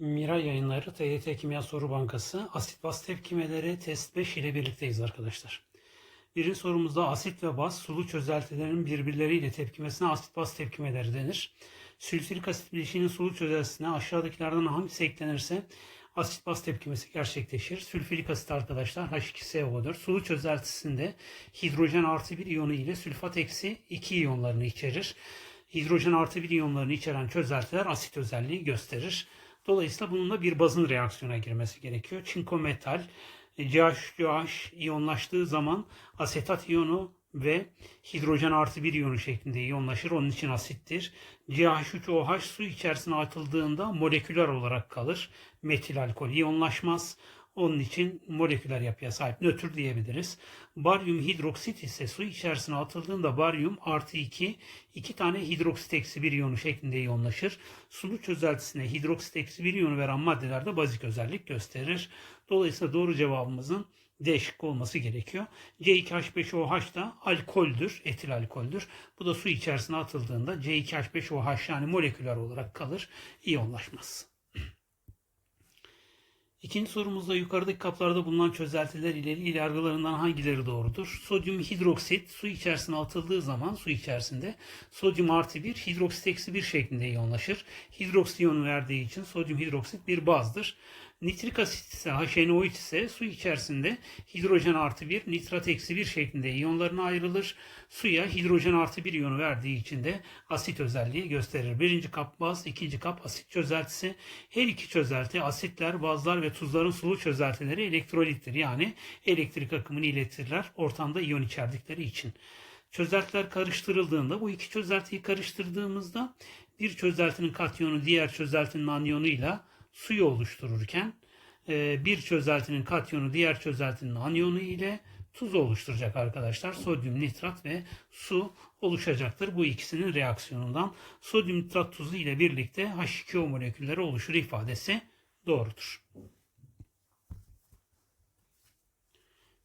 Mira yayınları TYT Kimya Soru Bankası asit baz tepkimeleri test 5 ile birlikteyiz arkadaşlar. Birinci sorumuzda asit ve baz sulu çözeltilerin birbirleriyle tepkimesine asit baz tepkimeleri denir. Sülfürik asit bileşiğinin sulu çözeltisine aşağıdakilerden hangisi eklenirse asit baz tepkimesi gerçekleşir. Sülfürik asit arkadaşlar H2SO4 sulu çözeltisinde hidrojen artı bir iyonu ile sülfat eksi 2 iyonlarını içerir. Hidrojen artı bir iyonlarını içeren çözeltiler asit özelliği gösterir. Dolayısıyla bununla bir bazın reaksiyona girmesi gerekiyor. Çinko metal CH3OH iyonlaştığı zaman asetat iyonu ve hidrojen artı bir iyonu şeklinde iyonlaşır. Onun için asittir. CH3OH su içerisine atıldığında moleküler olarak kalır. Metil alkol iyonlaşmaz. Onun için moleküler yapıya sahip nötr diyebiliriz. Baryum hidroksit ise su içerisine atıldığında baryum artı 2, 2 tane hidroksit eksi 1 iyonu şeklinde iyonlaşır. Sulu çözeltisine hidroksit eksi 1 iyonu veren maddelerde bazik özellik gösterir. Dolayısıyla doğru cevabımızın D şıkkı olması gerekiyor. C2H5OH da alkoldür, etil alkoldür. Bu da su içerisine atıldığında C2H5OH yani moleküler olarak kalır, iyonlaşmaz. İkinci sorumuzda yukarıdaki kaplarda bulunan çözeltiler ileri yargılarından hangileri doğrudur? Sodyum hidroksit su içerisine atıldığı zaman su içerisinde sodyum artı 1 hidroksit eksi 1 şeklinde iyonlaşır. Hidroksit iyonu verdiği için sodyum hidroksit bir bazdır. Nitrik asit ise HNO3 ise su içerisinde hidrojen artı 1, nitrat eksi 1 şeklinde iyonlarına ayrılır. Suya hidrojen artı 1 iyonu verdiği için de asit özelliği gösterir. Birinci kap baz, ikinci kap asit çözeltisi. Her iki çözelti asitler, bazlar ve tuzların sulu çözeltileri elektrolittir. Yani elektrik akımını iletirler ortamda iyon içerdikleri için. Çözeltiler karıştırıldığında bu iki çözeltiyi karıştırdığımızda bir çözeltinin katyonu diğer çözeltinin anyonuyla suyu oluştururken e, bir çözeltinin katyonu diğer çözeltinin anyonu ile tuz oluşturacak arkadaşlar. Sodyum nitrat ve su oluşacaktır. Bu ikisinin reaksiyonundan sodyum nitrat tuzu ile birlikte H2O molekülleri oluşur ifadesi doğrudur.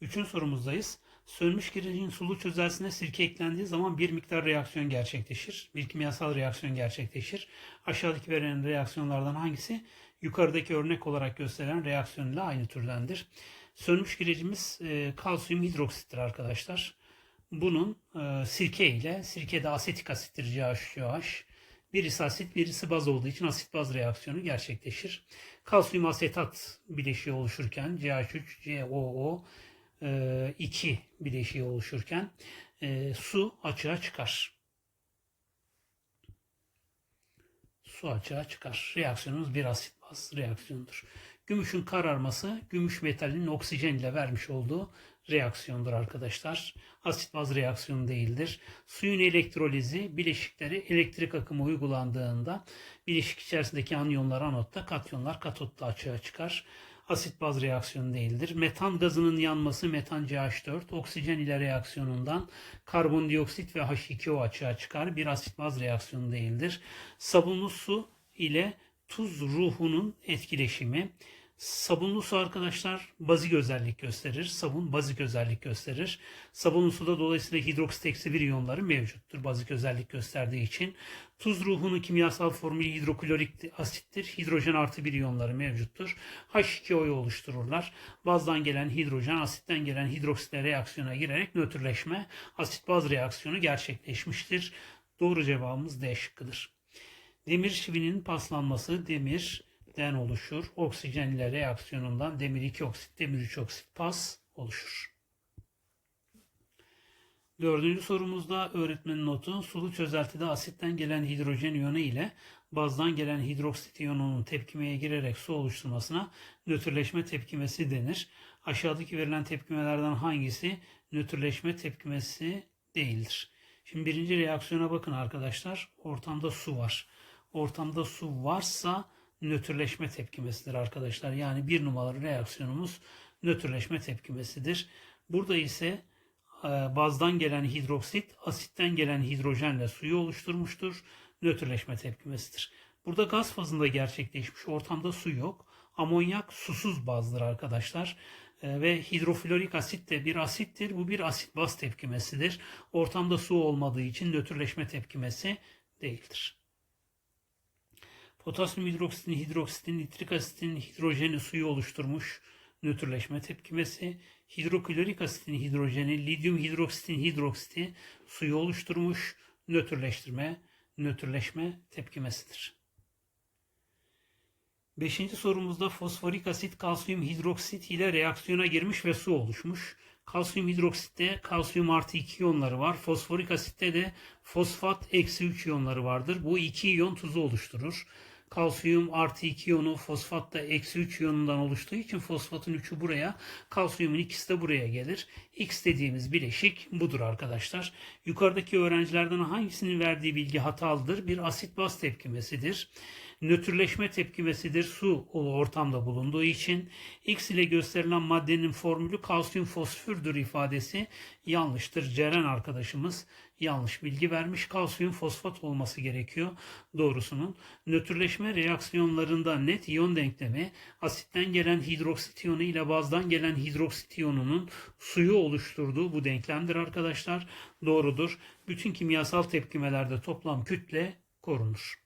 Üçüncü sorumuzdayız. Sönmüş kiricin sulu çözeltisine sirke eklendiği zaman bir miktar reaksiyon gerçekleşir. Bir kimyasal reaksiyon gerçekleşir. Aşağıdaki verilen reaksiyonlardan hangisi yukarıdaki örnek olarak gösterilen reaksiyon ile aynı türdendir? Sönmüş kiricimiz e, kalsiyum hidroksittir arkadaşlar. Bunun e, sirke ile, sirke de asetik asittir CH3OH. Birisi asit, birisi baz olduğu için asit baz reaksiyonu gerçekleşir. Kalsiyum asetat bileşiği oluşurken CH3, COO 2 bileşiği oluşurken e, su açığa çıkar. Su açığa çıkar. Reaksiyonumuz bir asit baz reaksiyonudur. Gümüşün kararması gümüş metalinin oksijen ile vermiş olduğu reaksiyondur arkadaşlar. Asit baz reaksiyonu değildir. Suyun elektrolizi bileşikleri elektrik akımı uygulandığında bileşik içerisindeki anyonlar anotta, katyonlar katotta açığa çıkar asit baz reaksiyonu değildir. Metan gazının yanması metan CH4 oksijen ile reaksiyonundan karbondioksit ve H2O açığa çıkar. Bir asit baz reaksiyonu değildir. Sabunlu su ile tuz ruhunun etkileşimi Sabunlu su arkadaşlar bazik özellik gösterir. Sabun bazik özellik gösterir. Sabunlu suda dolayısıyla hidroksit bir iyonları mevcuttur bazik özellik gösterdiği için. Tuz ruhunun kimyasal formülü hidroklorik asittir. Hidrojen artı bir iyonları mevcuttur. H2O'yu oluştururlar. Bazdan gelen hidrojen asitten gelen hidroksitle reaksiyona girerek nötrleşme asit baz reaksiyonu gerçekleşmiştir. Doğru cevabımız D şıkkıdır. Demir çivinin paslanması demir den oluşur. Oksijen ile reaksiyonundan demir 2 oksit, demir 3 oksit pas oluşur. Dördüncü sorumuzda öğretmenin notu sulu çözeltide asitten gelen hidrojen iyonu ile bazdan gelen hidroksit iyonunun tepkimeye girerek su oluşturmasına nötrleşme tepkimesi denir. Aşağıdaki verilen tepkimelerden hangisi nötrleşme tepkimesi değildir? Şimdi birinci reaksiyona bakın arkadaşlar. Ortamda su var. Ortamda su varsa nötrleşme tepkimesidir arkadaşlar. Yani bir numaralı reaksiyonumuz nötrleşme tepkimesidir. Burada ise e, bazdan gelen hidroksit asitten gelen hidrojenle suyu oluşturmuştur. Nötrleşme tepkimesidir. Burada gaz fazında gerçekleşmiş. Ortamda su yok. Amonyak susuz bazdır arkadaşlar. E, ve hidroflorik asit de bir asittir. Bu bir asit baz tepkimesidir. Ortamda su olmadığı için nötrleşme tepkimesi değildir. Potasyum hidroksitin, hidroksitin, nitrik asitin hidrojeni suyu oluşturmuş nötrleşme tepkimesi. Hidroklorik asitin hidrojeni, lityum hidroksitin hidroksiti suyu oluşturmuş nötrleştirme, nötrleşme tepkimesidir. Beşinci sorumuzda fosforik asit kalsiyum hidroksit ile reaksiyona girmiş ve su oluşmuş. Kalsiyum hidroksitte kalsiyum artı 2 iyonları var. Fosforik asitte de fosfat eksi 3 iyonları vardır. Bu iki iyon tuzu oluşturur. Kalsiyum artı 2 iyonu fosfat da eksi 3 iyonundan oluştuğu için fosfatın 3'ü buraya, kalsiyumun ikisi de buraya gelir. X dediğimiz bileşik budur arkadaşlar. Yukarıdaki öğrencilerden hangisinin verdiği bilgi hatalıdır? Bir asit baz tepkimesidir nötrleşme tepkimesidir su ortamda bulunduğu için X ile gösterilen maddenin formülü kalsiyum fosfürdür ifadesi yanlıştır. Ceren arkadaşımız yanlış bilgi vermiş. Kalsiyum fosfat olması gerekiyor doğrusunun. Nötrleşme reaksiyonlarında net iyon denklemi asitten gelen hidroksit iyonu ile bazdan gelen hidroksit iyonunun suyu oluşturduğu bu denklemdir arkadaşlar. Doğrudur. Bütün kimyasal tepkimelerde toplam kütle korunur.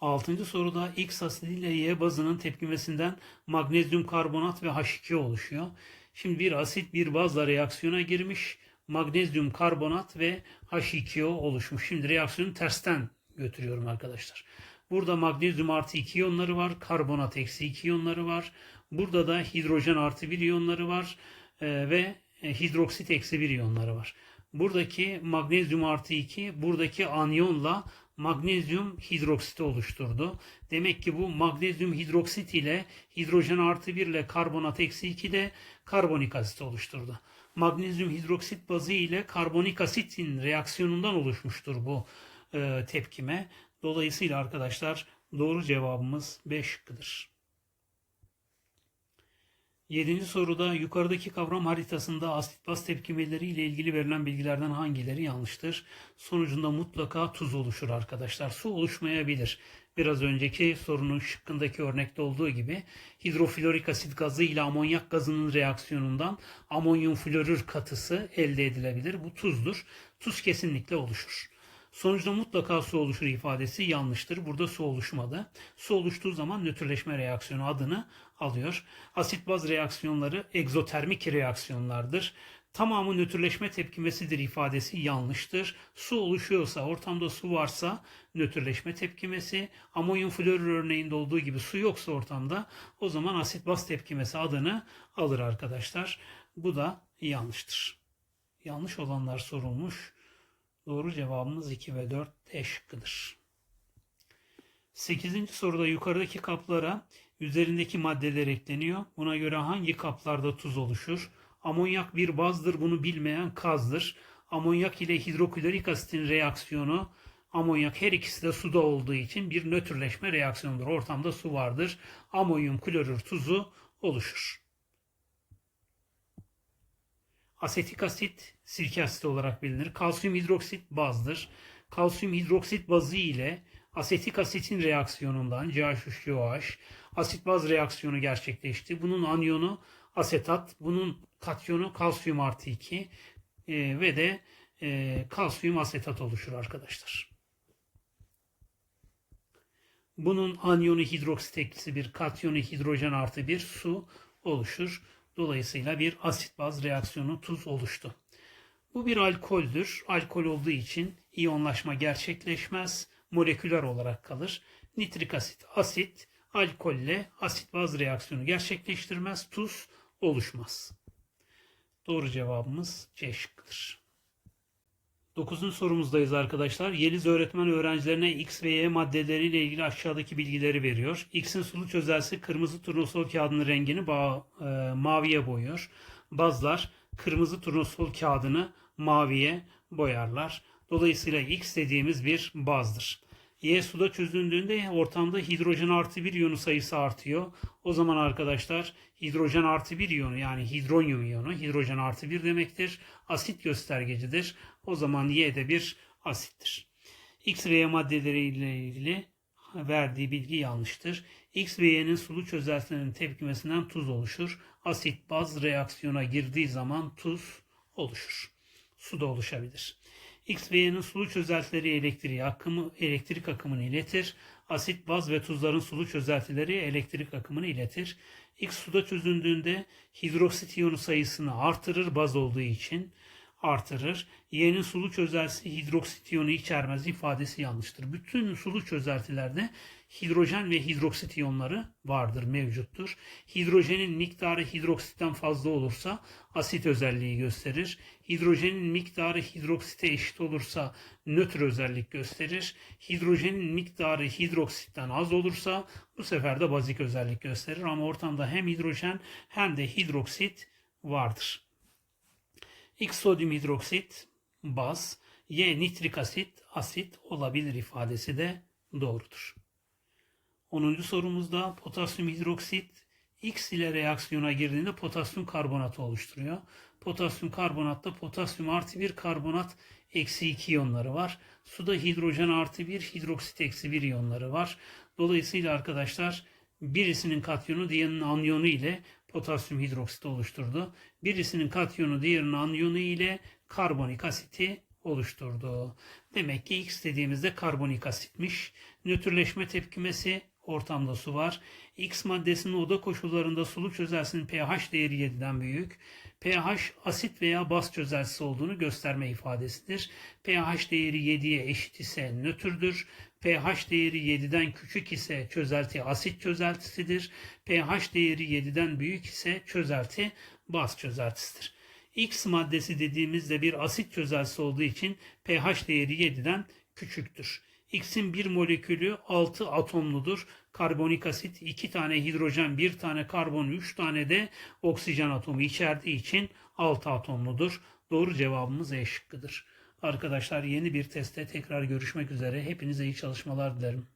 Altıncı soruda X asidi ile Y bazının tepkimesinden magnezyum karbonat ve H2 oluşuyor. Şimdi bir asit bir bazla reaksiyona girmiş. Magnezyum karbonat ve H2O oluşmuş. Şimdi reaksiyonu tersten götürüyorum arkadaşlar. Burada magnezyum artı 2 iyonları var. Karbonat eksi 2 iyonları var. Burada da hidrojen artı 1 iyonları var. Ee, ve hidroksit eksi 1 iyonları var. Buradaki magnezyum artı 2 buradaki anyonla magnezyum hidroksiti oluşturdu. Demek ki bu magnezyum hidroksit ile hidrojen artı 1 ile karbonat eksi 2 de karbonik asit oluşturdu. Magnezyum hidroksit bazı ile karbonik asitin reaksiyonundan oluşmuştur bu e, tepkime. Dolayısıyla arkadaşlar doğru cevabımız B şıkkıdır. Yedinci soruda yukarıdaki kavram haritasında asit baz tepkimeleri ile ilgili verilen bilgilerden hangileri yanlıştır? Sonucunda mutlaka tuz oluşur arkadaşlar. Su oluşmayabilir. Biraz önceki sorunun şıkkındaki örnekte olduğu gibi hidroflorik asit gazı ile amonyak gazının reaksiyonundan amonyum florür katısı elde edilebilir. Bu tuzdur. Tuz kesinlikle oluşur. Sonuçta mutlaka su oluşur ifadesi yanlıştır. Burada su oluşmadı. Su oluştuğu zaman nötrleşme reaksiyonu adını alıyor. Asit baz reaksiyonları egzotermik reaksiyonlardır. Tamamı nötrleşme tepkimesidir ifadesi yanlıştır. Su oluşuyorsa, ortamda su varsa nötrleşme tepkimesi, amonyum florür örneğinde olduğu gibi su yoksa ortamda o zaman asit baz tepkimesi adını alır arkadaşlar. Bu da yanlıştır. Yanlış olanlar sorulmuş. Doğru cevabımız 2 ve 4 D şıkkıdır. 8. soruda yukarıdaki kaplara üzerindeki maddeler ekleniyor. Buna göre hangi kaplarda tuz oluşur? Amonyak bir bazdır bunu bilmeyen kazdır. Amonyak ile hidroklorik asitin reaksiyonu amonyak her ikisi de suda olduğu için bir nötrleşme reaksiyonudur. Ortamda su vardır. Amonyum klorür tuzu oluşur. Asetik asit sirke asiti olarak bilinir. Kalsiyum hidroksit bazdır. Kalsiyum hidroksit bazı ile asetik asitin reaksiyonundan CH3COH asit baz reaksiyonu gerçekleşti. Bunun anyonu asetat, bunun katyonu kalsiyum artı 2 e, ve de e, kalsiyum asetat oluşur arkadaşlar. Bunun anyonu hidroksit eksi bir, katyonu hidrojen artı bir su oluşur. Dolayısıyla bir asit baz reaksiyonu tuz oluştu. Bu bir alkoldür. Alkol olduğu için iyonlaşma gerçekleşmez. Moleküler olarak kalır. Nitrik asit, asit, alkolle asit baz reaksiyonu gerçekleştirmez. Tuz oluşmaz. Doğru cevabımız C şıkkıdır. 9. sorumuzdayız arkadaşlar. Yeliz öğretmen öğrencilerine X ve Y maddeleriyle ilgili aşağıdaki bilgileri veriyor. X'in sulu çözelsi kırmızı turnusol kağıdının rengini ba- e, maviye boyuyor. Bazlar kırmızı turnusol kağıdını maviye boyarlar. Dolayısıyla X dediğimiz bir bazdır. Y suda çözüldüğünde ortamda hidrojen artı bir iyonu sayısı artıyor. O zaman arkadaşlar hidrojen artı bir iyonu yani hidronyum iyonu hidrojen artı bir demektir. Asit göstergecidir. O zaman Y de bir asittir. X ve Y maddeleriyle ilgili verdiği bilgi yanlıştır. X ve Y'nin sulu çözeltilerinin tepkimesinden tuz oluşur. Asit baz reaksiyona girdiği zaman tuz oluşur. Su da oluşabilir. X ve Y'nin sulu çözeltileri elektriği akımı, elektrik akımını iletir. Asit, baz ve tuzların sulu çözeltileri elektrik akımını iletir. X suda çözündüğünde hidroksit iyonu sayısını artırır baz olduğu için artırır. Y'nin sulu çözeltisi hidroksit iyonu içermez ifadesi yanlıştır. Bütün sulu çözeltilerde hidrojen ve hidroksit iyonları vardır, mevcuttur. Hidrojenin miktarı hidroksitten fazla olursa asit özelliği gösterir. Hidrojenin miktarı hidroksite eşit olursa nötr özellik gösterir. Hidrojenin miktarı hidroksitten az olursa bu sefer de bazik özellik gösterir. Ama ortamda hem hidrojen hem de hidroksit vardır. X sodyum hidroksit baz, Y nitrik asit asit olabilir ifadesi de doğrudur. 10. sorumuzda potasyum hidroksit X ile reaksiyona girdiğinde potasyum karbonatı oluşturuyor. Potasyum karbonatta potasyum artı bir karbonat eksi 2 iyonları var. Suda hidrojen artı bir hidroksit eksi 1 iyonları var. Dolayısıyla arkadaşlar birisinin katyonu diğerinin anyonu ile potasyum hidroksit oluşturdu. Birisinin katyonu diğerinin anyonu ile karbonik asiti oluşturdu. Demek ki X dediğimizde karbonik asitmiş. Nötrleşme tepkimesi ortamda su var. X maddesinin oda koşullarında sulu çözeltisinin pH değeri 7'den büyük. pH asit veya baz çözeltisi olduğunu gösterme ifadesidir. pH değeri 7'ye eşit ise nötrdür. pH değeri 7'den küçük ise çözelti asit çözeltisidir. pH değeri 7'den büyük ise çözelti baz çözeltisidir. X maddesi dediğimizde bir asit çözeltisi olduğu için pH değeri 7'den küçüktür. X'in bir molekülü 6 atomludur. Karbonik asit 2 tane hidrojen, 1 tane karbon, 3 tane de oksijen atomu içerdiği için 6 atomludur. Doğru cevabımız E şıkkıdır. Arkadaşlar yeni bir testte tekrar görüşmek üzere. Hepinize iyi çalışmalar dilerim.